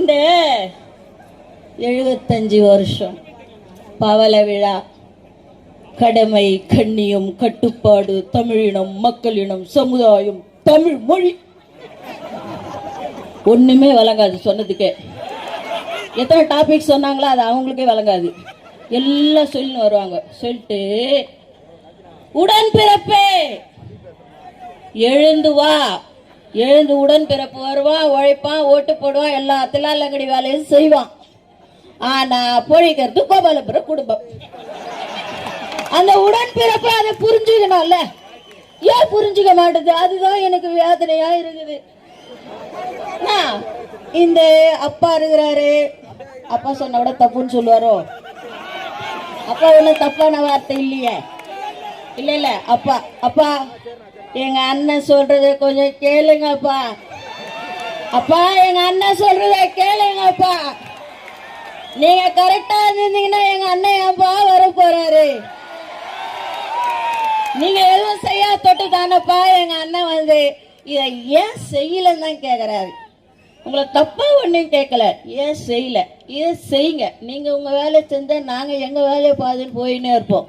ஆண்டு எழுபத்தஞ்சு வருஷம் பவல விழா கடமை கண்ணியம் கட்டுப்பாடு தமிழினம் மக்களினம் சமுதாயம் தமிழ் மொழி. ஒண்ணுமே வழங்காது சொன்னதுக்கே. எத்தனை டாபிக் சொன்னாங்களோ அது அவங்களுக்கே வழங்காது எல்லாம் சொல்லின்னு வருவாங்க. சொல்லிட்டு உடன்பிறப்பே! எழுந்து வா! எழுந்து உடன் பிறப்பு வருவான் உழைப்பான் ஓட்டு போடுவான் எல்லா தில்லாலங்கடி வேலையும் செய்வான் ஆனா பொழிக்கிறது கோபாலபுர குடும்பம். அந்த உடன் பிறப்பு அதை புரிஞ்சுக்கணும்ல? ஏன் புரிஞ்சுக்க மாட்டேது? அதுதான் எனக்கு வேதனையா இருக்குது. இந்த அப்பா இருக்கிறாரு. அப்பா சொன்ன விட தப்புன்னு சொல்லுவாரோ? அப்பா ஒன்றும் தப்பான வார்த்தை இல்லையே. இல்ல இல்ல அப்பா அப்பா எங்க அண்ணன் சொல்றத கொஞ்சம் கேளுங்கப்பா. அப்பா எங்க அண்ணன் சொல்றத கேளுங்கப்பா. நீங்க கரெக்டா இருந்தீங்கன்னா எங்க அண்ணன் ஏன்ப்பா வர போறாரு? நீங்க எதுவும் செய்யா தொட்டு தானப்பா எங்க அண்ணன் வந்து. இதை ஏன் செய்யலன்னு தான் கேக்குறாரு. உங்களை தப்பா ஒன்றும் கேட்கல ஏன் செய்யல? இதை செய்யுங்க. நீங்க உங்க வேலையை செஞ்சா நாங்க எங்க வேலையை பாதுன்னு போயின்னே இருப்போம்.